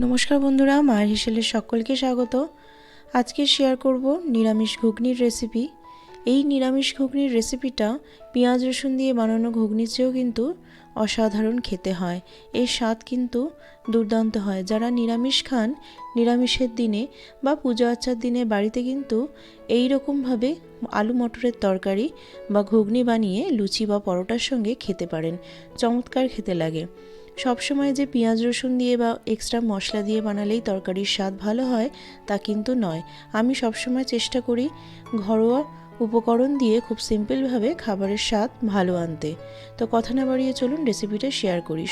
নমস্কার বন্ধুরা মায়ের হিসেলে সকলকে স্বাগত। আজকে শেয়ার করব নিরামিষ ঘুগনির রেসিপি এই নিরামিষ ঘুগনির রেসিপিটা পেঁয়াজ রসুন দিয়ে বানানো ঘুগনির চেয়েও কিন্তু অসাধারণ খেতে হয়। এর স্বাদ কিন্তু দুর্দান্ত হয়। যারা নিরামিষ খান, নিরামিষের দিনে বা পুজো আচ্চার দিনে বাড়িতে কিন্তু এই রকমভাবে আলু মটরের তরকারি বা ঘুগনি বানিয়ে লুচি বা পরোটার সঙ্গে খেতে পারেন। চমৎকার খেতে লাগে। সবসময় যে পেঁয়াজ রসুন দিয়ে বা এক্সট্রা মশলা দিয়ে বানালেই তরকারির স্বাদ ভালো হয়, তা কিন্তু নয়। আমি সবসময় চেষ্টা করি ঘরোয়া উপকরণ দিয়ে খুব সিম্পলভাবে খাবারের স্বাদ ভালো আনতে। তো কথা না বাড়িয়ে চলুন রেসিপিটা শেয়ার করি।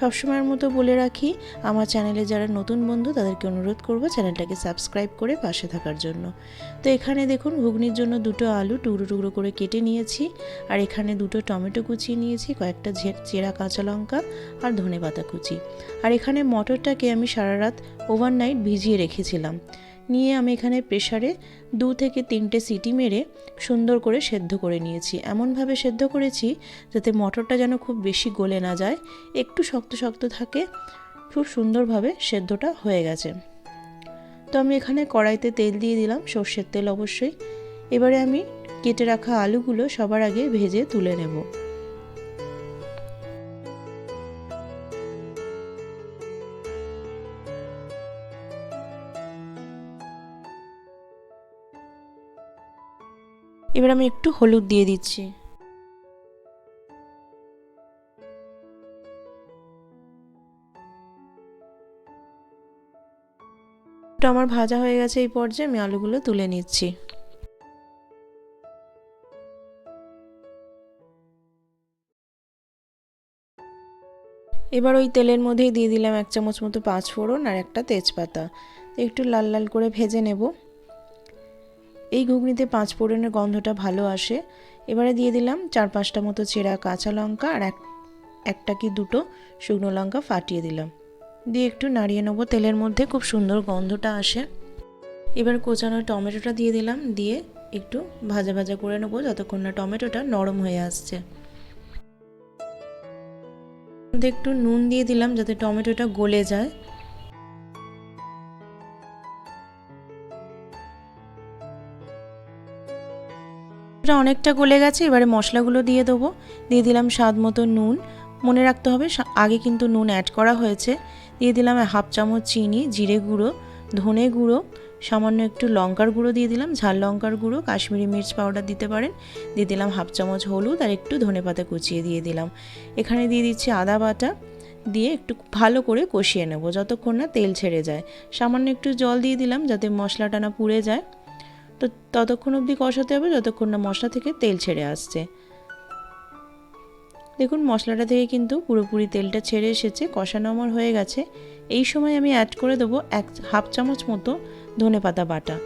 সবসময়ের মতো বলে রাখি, আমার চ্যানেলে যারা নতুন বন্ধু, তাদেরকে অনুরোধ করব চ্যানেলটাকে সাবস্ক্রাইব করে পাশে থাকার জন্য। তো এখানে দেখুন, ঘুগনির জন্য দুটো আলু টুকরো টুকরো করে কেটে নিয়েছি, আর এখানে দুটো টমেটো কুচিয়ে নিয়েছি, কয়েকটা চেরা কাঁচা লঙ্কা আর ধনে পাতা কুচি। আর এখানে মটরটাকে আমি সারা রাত ওভারনাইট ভিজিয়ে রেখেছিলাম। নিয়ে আমি এখানে প্রেশারে দু থেকে তিনটে সিটি মেরে সুন্দর করে সেদ্ধ করে নিয়েছি। এমনভাবে সেদ্ধ করেছি যাতে মটরটা যেন খুব বেশি গলে না যায়, একটু শক্ত শক্ত থাকে, খুব সুন্দরভাবে সেদ্ধটা হয়ে গেছে। তো আমি এখানে কড়াইতে তেল দিয়ে দিলাম, সর্ষের তেল অবশ্যই। এবারে আমি কেটে রাখা আলুগুলো সবার আগে ভেজে তুলে নেব। এবার আমি একটু হলুদ দিয়ে দিচ্ছি। আমার ভাজা হয়ে গেছে এই পর্যায়ে, আমি আলুগুলো তুলে নিচ্ছি। এবার ওই তেলের মধ্যেই দিয়ে দিলাম এক চামচ মতো পাঁচ ফোড়ন আর একটা তেজপাতা। একটু লাল লাল করে ভেজে নেব। এই ঘুগনিতে পাঁচ ফোড়নের গন্ধটা ভালো আসে। এবারে দিয়ে দিলাম চার পাঁচটা মতো চেরা কাঁচা লঙ্কা আর এক, একটা কি দুটো শুকনো লঙ্কা ফাটিয়ে দিলাম। দিয়ে একটু নাড়িয়ে নেব, তেলের মধ্যে খুব সুন্দর গন্ধটা আসে। এবার কোচানো টমেটোটা দিয়ে দিলাম, দিয়ে একটু ভাজা ভাজা করে নেব যতক্ষণ না টমেটোটা নরম হয়ে আসছে। একটু নুন দিয়ে দিলাম যাতে টমেটোটা গলে যায়। এটা অনেকটা গলে গেছে, এবারে মশলাগুলো দিয়ে দেবো। দিয়ে দিলাম স্বাদ মতো নুন। মনে রাখতে হবে আগে কিন্তু নুন অ্যাড করা হয়েছে। দিয়ে দিলাম হাফ চামচ চিনি, জিরে গুঁড়ো, ধনে গুঁড়ো, সামান্য একটু লঙ্কার গুঁড়ো দিয়ে দিলাম। ঝাল লঙ্কার গুঁড়ো, কাশ্মীরি মির্চ পাউডার দিতে পারেন। দিয়ে দিলাম হাফ চামচ হলুদ আর একটু ধনে পাতা কুচিয়ে দিয়ে দিলাম। এখানে দিয়ে দিচ্ছি আদা বাটা। দিয়ে একটু ভালো করে কষিয়ে নেব, যতক্ষণ না তেল ছেড়ে যায়। সামান্য একটু জল দিয়ে দিলাম যাতে মশলাটা না পুড়ে যায়। তো ততক্ষণ অবধি কষাতে হবে, যতক্ষণ না মশলা থেকে তেল ছেড়ে আসছে। দেখুন, মশলাটা থেকে কিন্তু পুরোপুরি তেলটা ছেড়ে এসেছে, কষানো আমার হয়ে গেছে। এই সময় আমি অ্যাড করে দেবো এক হাফ চামচ মতো ধনে পাতা বাটা।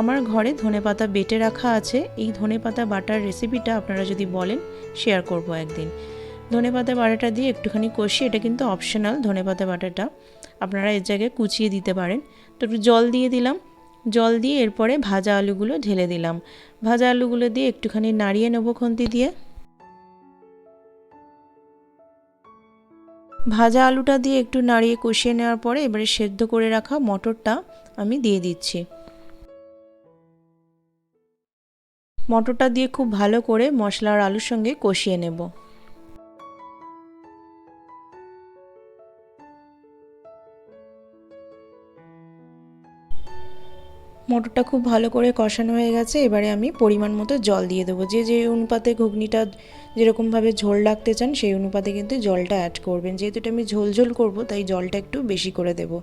আমার ঘরে ধনে পাতা বেটে রাখা আছে, এই ধনে পাতা বাটার রেসিপিটা আপনারা যদি বলেন শেয়ার করব একদিন। ধনে পাতা বাটাটা দিয়ে একটুখানি কষিয়ে, এটা কিন্তু অপশনাল ধনে পাতা বাটাটা, আপনারা এর জায়গায় কুচিয়ে দিতে পারেন। তো একটু জল দিয়ে দিলাম জল দিয়ে এরপরে ভাজা আলুগুলো ঢেলে দিলাম। ভাজা আলুগুলো দিয়ে একটুখানি নাড়িয়ে নেব খন্তি দিয়ে। ভাজা আলুটা দিয়ে একটু নাড়িয়ে কষিয়ে নেওয়ার পরে এবারে সেদ্ধ করে রাখা মটরটা আমি দিয়ে দিচ্ছি। মটরটা দিয়ে খুব ভালো করে মশলা আর আলুর সঙ্গে কষিয়ে নেব। মটরটা খুব ভালো করে কষানো হয়ে গেছে, এবারে আমি পরিমাণ মতো জল দিয়ে দেবো। যে যে অনুপাতে ঘুগনিটা যেরকমভাবে ঝোল রাখতে চান, সেই অনুপাতে কিন্তু জলটা অ্যাড করবেন। যেহেতু এটা আমি ঝোল ঝোল করব, তাই জলটা একটু বেশি করে দেবো।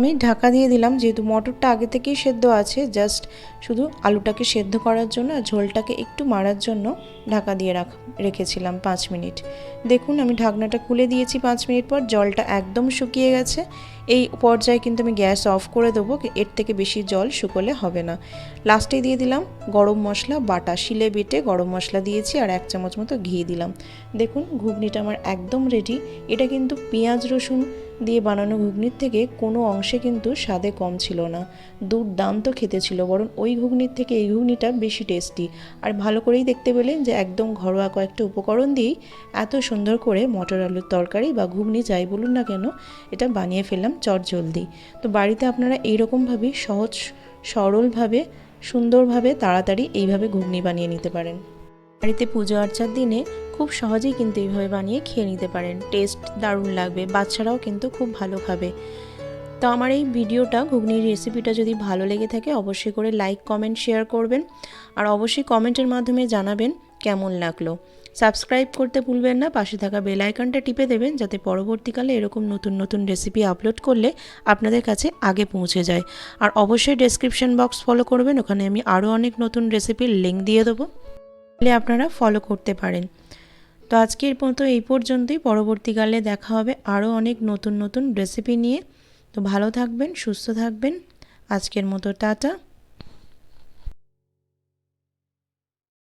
আমি ঢাকা দিয়ে দিলাম, যেহেতু মটরটা আগে থেকেই সেদ্ধ আছে জাস্ট শুধু আলুটাকে সেদ্ধ করার জন্য আর ঝোলটাকে একটু মারার জন্য ঢাকা দিয়ে রাখ, রেখেছিলাম পাঁচ মিনিট। দেখুন, আমি ঢাকনাটা খুলে দিয়েছি পাঁচ মিনিট পর, জলটা একদম শুকিয়ে গেছে। এই পর্যায়ে কিন্তু আমি গ্যাস অফ করে দেবো, এর থেকে বেশি জল শুকোলে হবে না। লাস্টে দিয়ে দিলাম গরম মশলা, বাটা, শিলে বেটে গরম মশলা দিয়েছি আর এক চামচ মতো ঘি দিলাম। দেখুন, ঘুগনিটা আমার একদম রেডি এটা কিন্তু পেঁয়াজ রসুন দিয়ে বানানো ঘুগনির থেকে কোনো অংশে কিন্তু স্বাদে কম ছিল না। দুর্দান্ত খেতে ছিল, বরং ওই ঘুগনির থেকে এই ঘুগনিটা বেশি টেস্টি। আর ভালো করেই দেখতে পেলেন যে একদম ঘরোয়া কয়েকটা উপকরণ দিয়েই এত সুন্দর করে মটর আলুর তরকারি বা ঘুগনি যাই বলুন না কেন, এটা বানিয়ে ফেললাম চট জলদি তো বাড়িতে আপনারা এইরকমভাবেই সহজ, সরলভাবে, সুন্দরভাবে, তাড়াতাড়ি এইভাবে ঘুগনি বানিয়ে নিতে পারেন। বাড়িতে পুজো আর্চার দিনে খুব সহজেই কিন্তু এইভাবে বানিয়ে খেয়ে নিতে পারেন। টেস্ট দারুণ লাগবে, বাচ্চারাও কিন্তু খুব ভালো খাবে। তো আমার এই ভিডিওটা, ঘুগনির রেসিপিটা যদি ভালো লেগে থাকে, অবশ্যই করে লাইক, কমেন্ট, শেয়ার করবেন। আর অবশ্যই কমেন্টের মাধ্যমে জানাবেন কেমন লাগল। সাবস্ক্রাইব করতে ভুলবেন না, পাশে থাকা বেল আইকনটা টিপে দেবেন যাতে পরবর্তীকালে এরকম নতুন নতুন রেসিপি আপলোড করলে আপনাদের কাছে আগে পৌঁছে যায়। আর অবশ্যই ডেসক্রিপশন বক্স ফলো করবেন, ওখানে আমি আরও অনেক নতুন রেসিপির লিঙ্ক দিয়ে দেবো। আপনারা ফলো করতে পারেন। তো আজকের মতো এই পর্যন্তই। পরবর্তীকালে দেখা হবে আরও অনেক নতুন নতুন রেসিপি নিয়ে। তো ভালো থাকবেন, সুস্থ থাকবেন। আজকের মতো টাটা।